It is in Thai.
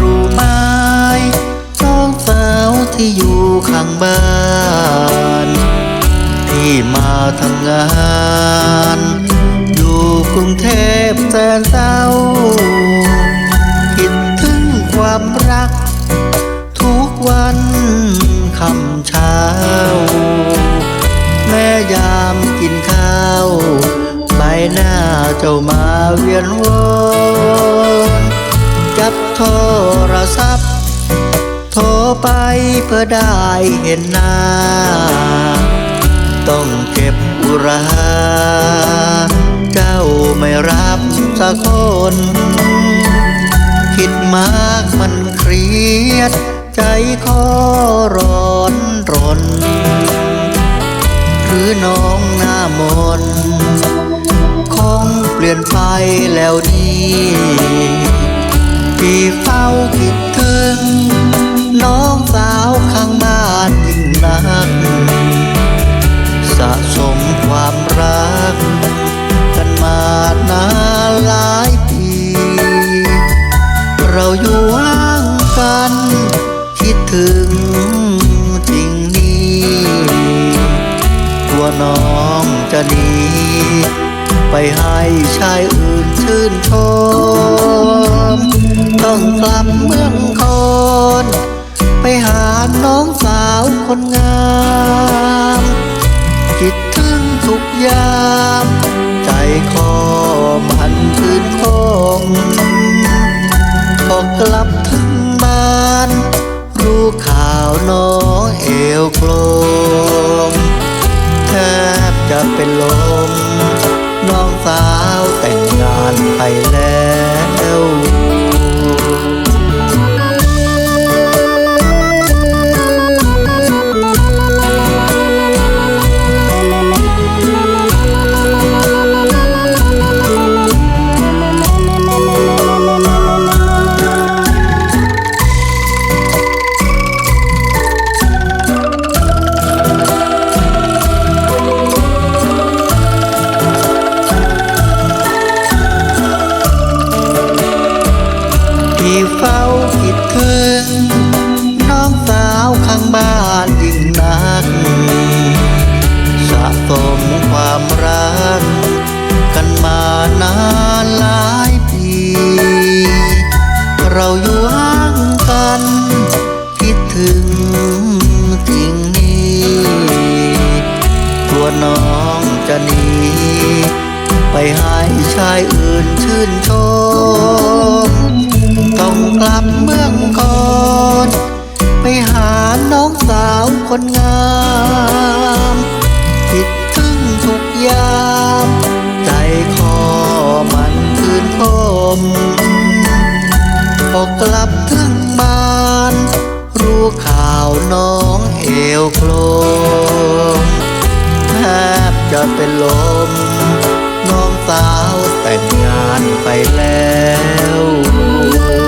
รู้ไหมสองสาวที่อยู่ข้างบ้าน ที่มาทำงาน อยู่กรุงเทพแสนเศร้า คิดถึงความรัก ทุกวันคำเช้า แม่ยามกินข้าว ใบหน้าเจ้ามาเวียนวอ ไปเพื่อได้เห็นหน้า ต้องเก็บอุรา เจ้าไม่รับสักคน คิดมากมันเครียด ใจคอร้อนรน หรือน้องหน้ามนคงเปลี่ยนไปแล้วนี่พี่เฝ้าคิดถึง น้องจะหนีไปให้ชายอื่นชื่นชม ต้องกลับเมืองคอนไปหาน้องสาวคนงาม คิดถึงทุกยาม ใจคอมันคืนคงพอกลับถึงบ้าน รู้ข่าวน้องเอวโกล จะเป็นลม น้องสาวแต่งงานไปแล้ว ชายอื่นชื่นชม ต้องกลับเมืองก่อน ไปหาน้องสาวคนงามคิดถึงทุกยาม ใจคอมันคืนคมพอกลับถึงบ้าน รู้ข่าวน้องเอวโกลมแทบจะเป็นลม น้องสาวแต่งงานไปแล้ว